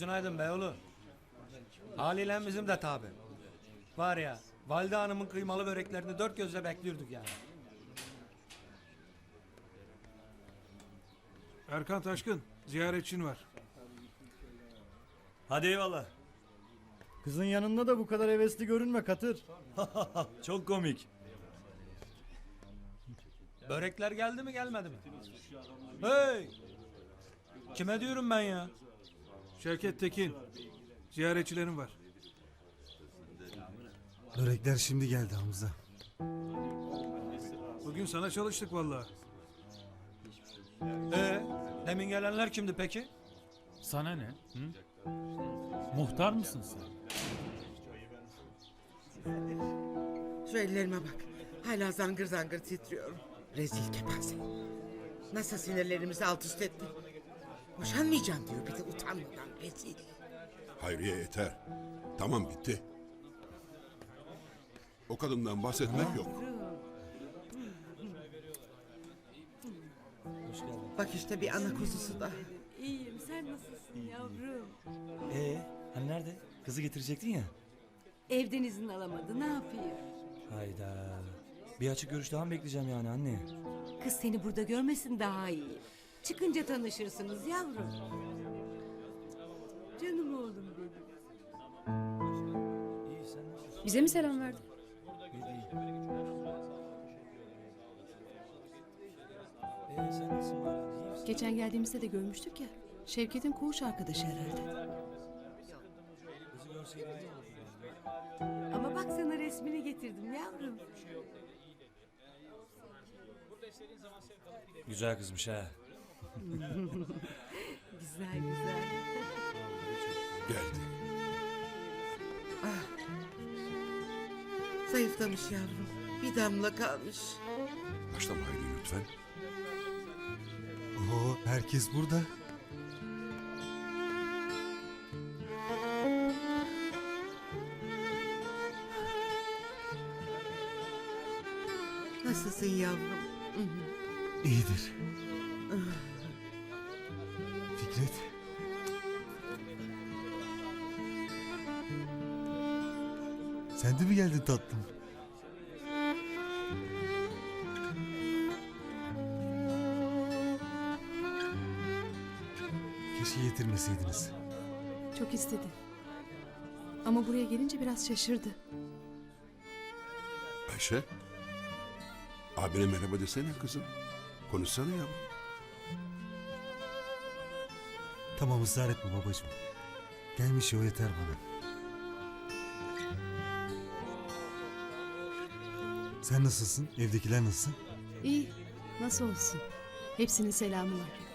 Gözün aydın be oğlum. Haliyle bizim de tabi. Var ya Valide Hanım'ın kıymalı böreklerini dört gözle bekliyorduk yani. Erkan Taşkın ziyaretçin var. Hadi eyvallah. Kızın yanında da bu kadar hevesli görünme Katır. Çok komik. Börekler geldi mi gelmedi mi? Hey! Kime diyorum ben ya? Şevket Tekin ziyaretçilerin var. Börekler şimdi geldi Hamza. Bugün sana çalıştık vallahi. Ee, demin gelenler kimdi peki? Sana ne? Hı? Muhtar mısın sen? Şu ellerime bak. Hala zangır zangır titriyorum. Rezil kepaze. Nasıl sinirlerimizi alt üst etti. Boşanmayacağım diyor bir de utanmadan rezil. Hayriye yeter. Tamam bitti. O kadından bahsetmek yok. Bak işte bir ana kuzusu da. İyiyim sen nasılsın yavrum? Ee, hani nerede? Kızı getirecektin ya. Evden izin alamadı ne yapayım? Hayda. Bir açık görüş daha mı bekleyeceğim yani anne? Kız seni burada görmesin daha iyi. Çıkınca tanışırsınız yavrum. Canım oğlum benim. Bize mi selam verdi? Geçen geldiğimizde de görmüştük ya. Şevket'in koğuş arkadaşı herhalde. Ama bak sana resmini getirdim yavrum. Güzel kızmış ha. Zayıflamış yavrum. Bir damla kalmış. Başlama Hayriye lütfen. Oo herkes burada. Nasılsın yavrum? İyidir. Fikret. Sen de mi geldin tatlım? Keşke getirmeseydiniz. Çok istedi. Ama buraya gelince biraz şaşırdı. Ayşe. Abine merhaba desene kızım. Konuşsana ya. Tamam ısrar etme babacığım. Gelmiş o yeter bana. Sen nasılsın? Evdekiler nasıl? İyi. Nasıl olsun? Hepsinin selamı var.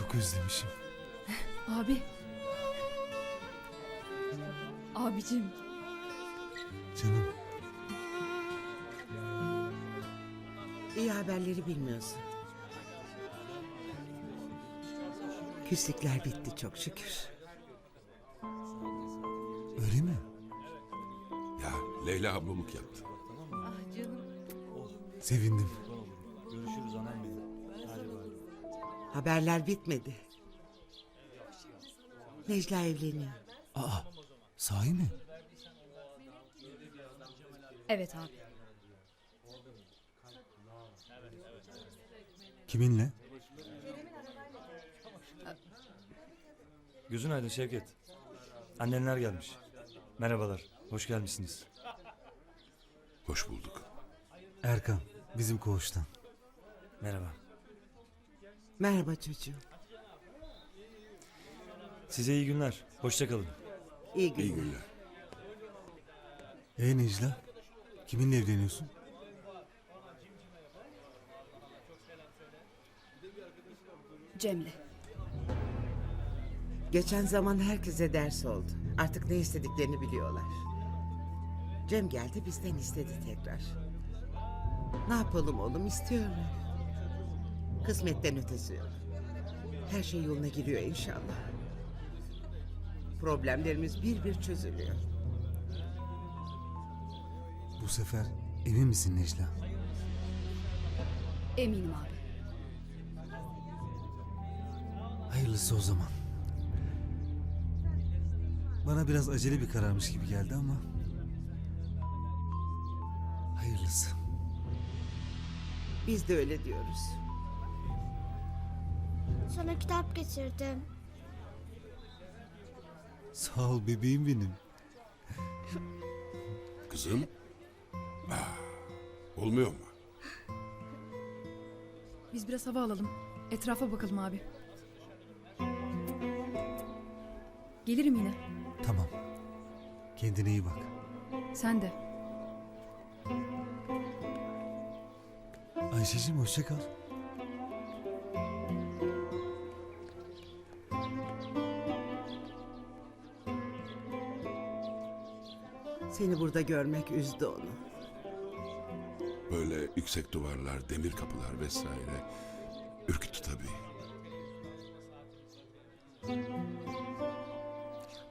Çok özlemişim. Abi. Abicim. Canım. İyi haberleri bilmiyorsun. Küslükler bitti çok şükür. Öyle mi? Ya Leyla ablamık yaptı. Ah canım. Sevindim. Görüşürüz anam benim. Haberler bitmedi. Necla evleniyor. Aa, sahi mi? Evet abi. Kiminle? Gözün aydın Şevket. Annenler gelmiş. Merhabalar. Hoş gelmişsiniz. Hoş bulduk. Erkan, bizim koğuştan. Merhaba. Merhaba çocuğum. Size iyi günler. Hoşça kalın. İyi günler. İyi günler. Ee Necla, kiminle evleniyorsun? Cem'le. Geçen zaman herkese ders oldu. Artık ne istediklerini biliyorlar. Cem geldi bizden istedi tekrar. Ne yapalım oğlum istiyorlar. Kısmetten ötesi yok. Her şey yoluna giriyor inşallah. Problemlerimiz bir bir çözülüyor. Bu sefer emin misin Necla? Eminim abi. Hayırlısı o zaman. Bana biraz acele bir kararmış gibi geldi ama... Hayırlısı. Biz de öyle diyoruz. Sana kitap getirdim. Sağ ol bebeğim benim. Kızım. Ah, olmuyor mu? Biz biraz hava alalım. Etrafa bakalım abi. Gelirim yine. Tamam. Kendine iyi bak. Sen de. Ayşe'cim hoşça kal. Seni burada görmek üzdü onu. Böyle yüksek duvarlar, demir kapılar vesaire. Ürküttü tabii.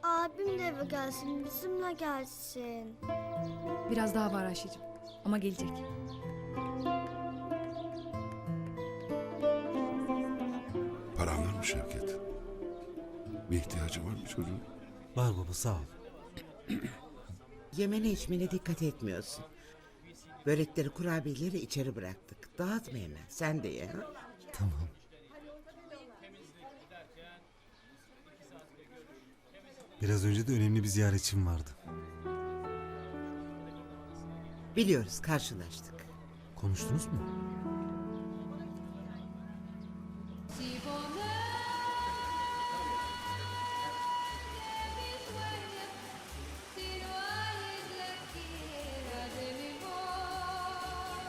Abim de eve gelsin, bizimle gelsin. Biraz daha var Ayşe'cim. Ama gelecek. Paran var mı Şevket? Bir ihtiyacı var mı çocuğun? Var baba sağ ol. Yemene içmene dikkat etmiyorsun. Börekleri kurabiyeleri içeri bıraktık. Dağıtma hemen. Sen de ye. Ha? Tamam. Biraz önce de önemli bir ziyaretçim vardı. Biliyoruz karşılaştık. Konuştunuz mu?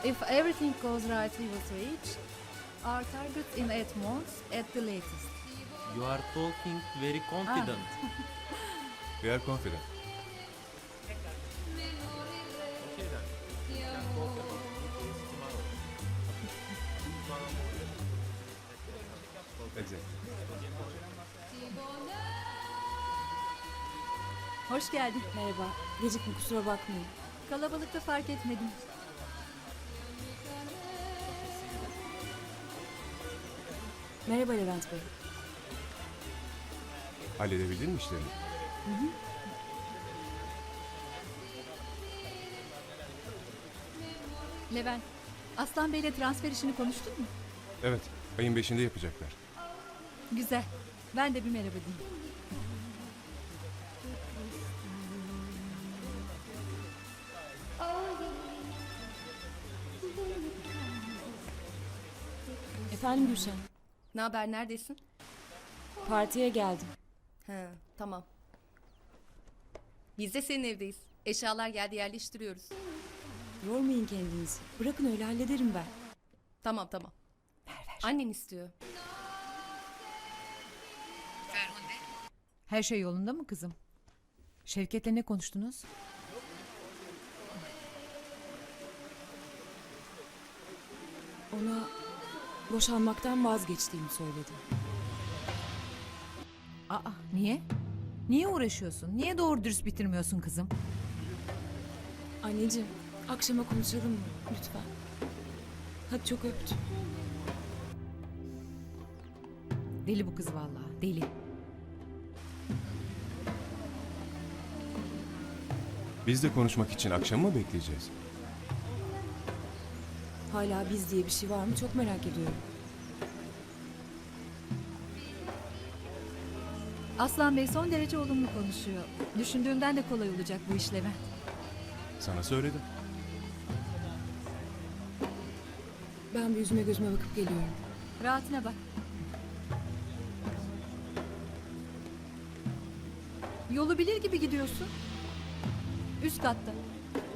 If everything goes right, we will reach our target in eight months at the latest. You are talking very confident. We are confident. Hoş geldin. Merhaba. Gecikme kusura bakmayın. Kalabalıkta fark etmedim. Merhaba Levent Bey. Halledebildin mi işlerini? Levent, Aslan Bey'le transfer işini konuştun mu? Evet. Ayın beşinde yapacaklar. Güzel. Ben de bir merhaba diyeyim. Efendim Gülşen, Ne haber, neredesin? partiye geldim. He, tamam. Biz de senin evdeyiz. Eşyalar geldi yerleştiriyoruz. Yormayın kendinizi. Bırakın öyle hallederim ben. Tamam tamam. Annen istiyor. Her şey yolunda mı kızım? Şevket'le ne konuştunuz? Ona boşanmaktan vazgeçtiğimi söyledim. Aa niye? Niye uğraşıyorsun? Niye doğru dürüst bitirmiyorsun kızım? Anneciğim, akşama konuşalım mı? Lütfen. Hadi çok öptüm. Deli bu kız vallahi deli. Biz de konuşmak için akşam mı bekleyeceğiz? Hala biz diye bir şey var mı çok merak ediyorum. Aslan Bey son derece olumlu konuşuyor. Düşündüğümden de kolay olacak bu iş Levent. Sana söyledim. Ben bir yüzüme gözüme bakıp geliyorum. Rahatına bak. Yolu bilir gibi gidiyorsun. Üst katta.